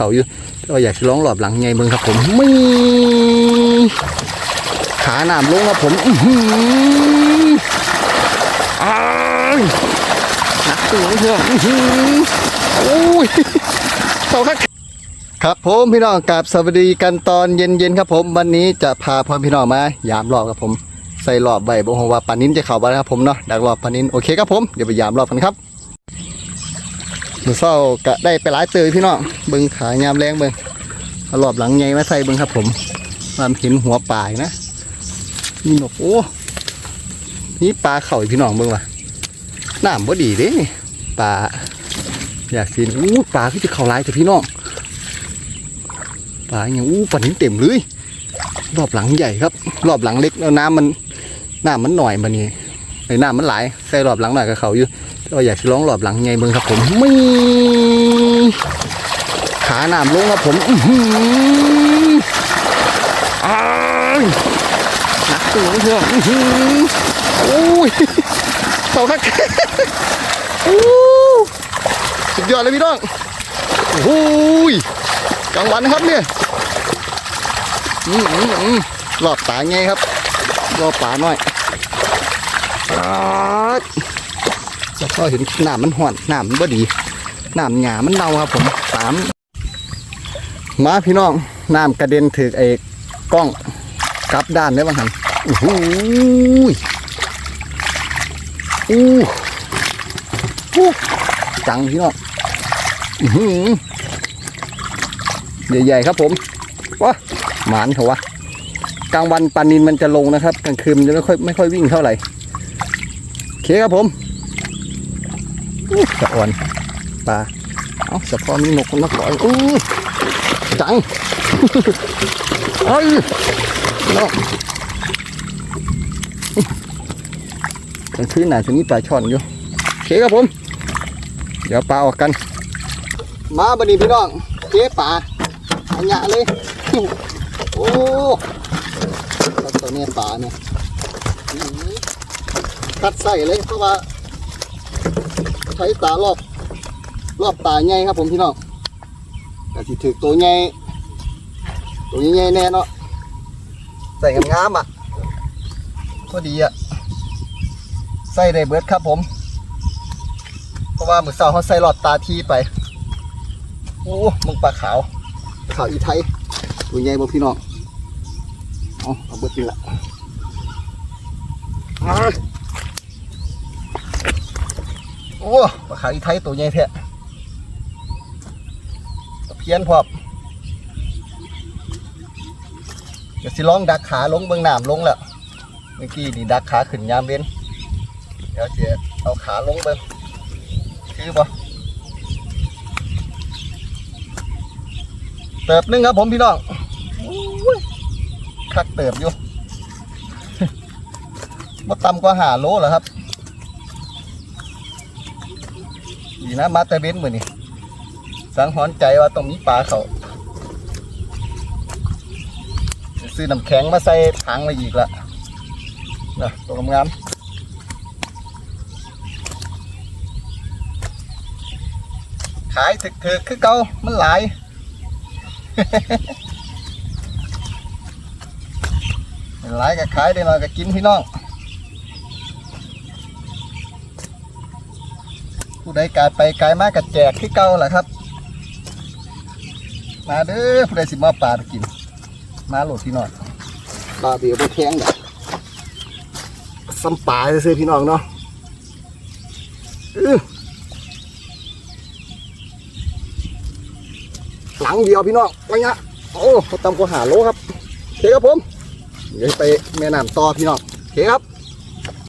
เขาอยู่ก็อยากจะร้องหลอบหลังไงเบิ่งครับผมมีขาหนามลงครับผมอือหืออ้ายหนักตัวเพื่อนอือหือโอ้ยเสาครับครับผมพี่น้องกับสวัสดีกันตอนเย็นๆครับผมวันนี้จะพาพ่อพี่น้องมายามรอบครับผมใส่รอบใบบ่ฮู้ว่าปานิ้นจะเข้าบ้านครับผมเนาะดักรอบปานิ้นโอเคครับผมเดี๋ยวไปยามรอบกันครับ มือเศร้าก็ได้ไปหลายเตยพี่น้องเบิ่งขายามแรงเบิ่งเอารอบหลังไงมาใส่เบิ่งครับผมความเห็นหัวปลายนะนี่นกโอ้นี่ปลาเข่าอีกพี่น้องเบิ่งว่ะน้ำบ่ดีเด้ปลาอยากกินอู้ปลาคือจะเข้าหลายแต่พี่น้องปลาอย่างอู้ปลานิ้นเต็มเลยรอบหลังใหญ่ครับ รอบหลังเล็กแล้วน้ำมันน้ำมันหน่อยมานี่ไอ้น้ำมันหลายใส่รอบหลังหน่อยกับเขาอยู่ ก็อยากจะร้องรอบหลังไงเบิ่งครับผมมีขาหนามลงครับผมอื้ออ้ายหนักตัวเพื่อนอื้อหือโอ้ยเสาคักโอ้สุดยอดเลยพี่น้องโอ้ยกลางวันนะครับเนี่ยอืมอืมอืมรอบป่าไงครับรอบป่าหน่อย จะพอเห็นน้ำมันห่อนน้ำมันบ่ดีน้ำหยามันเน่าครับผมสามมาพี่น้องน้ำกระเด็นถือไอ้กล้องกลับด้านได้บ้างหันโอ้โหยอู้หู้จังพี่น้องอือใหญ่ๆครับผมว้าหมานเขาวะกลางวันปลานินมันจะลงนะครับกลางคืนมันจะไม่ค่อยไม่ค่อยวิ่งเท่าไหร่โอเคครับผม สะอ่อนปลาเอาสะพอมีนกนกลอยอู้จังเอ้ยน้องกลางคืนน่าจะมีปลาช่อนอยู่โอเคครับผม เดี๋ยวปลาออกกัน มาบันนี้พี่น้องเจ๊ปลาอันยะเลย โอ้ตัวเนี้ป่าเนี่ยตัดใส่เลยเพราะว่า ใช้ตารอบรอบตาใหญ่ครับผมพี่น้องแต่ที่ถือตัวใหญ่ตัวใหญ่แน่เนาะใส่งามๆอะพอดีอะใส่ได้เบิดครับผม เพราะว่ามือสาเขาใส่หลอดตาทีไปโอ้มึงปลาขาวขาวอีไทยตัวใหญ่บ่พี่น้องเอาเอาเบิดนี่ละอ้า โอ้ปลาขาวอีไทยตัวใหญ่แท้เพี้ยนพอบเดี๋ยวสิลองดักขาลงเบื้องหน้ำลงแล้วเมื่อกี้นี่ดักขาขึ้นยามเว้นเดี๋ยวจะเอาขาลงเบิ่งคือบ่เติบหนึงครับผมพี่น้องคักเติบอยู่บ่ต่ำกว่าหาโลเหรอครับ ดีนะมาแต่เบ้นมือนี่สังหรณ์ใจว่าต้องมีปลาเขาซื้อน้ำแข็งมาใส่ถังมาอีกละนะตัวงามขายถึกๆคือเก่ามันหลายหลายก็ขายได้หน่อยก็กินพี่น้อง ผู้ใดกายไปกายมากก็แจกที่เก่าแหละครับ มาเด้อผู้ใดสิมาปลาไปกิน มาโหลดพี่น้องปลาเบียวบ่แข็งเด้อซ้ำปลาซื้อพี่น้องเนาะหลังเดียวพี่น้องไว้เงี้ยโอ้ตำกว่าหาโลครับโอเคครับผมเดี๋ยวไปแม่น้ำต่อพี่น้องโอเคครับ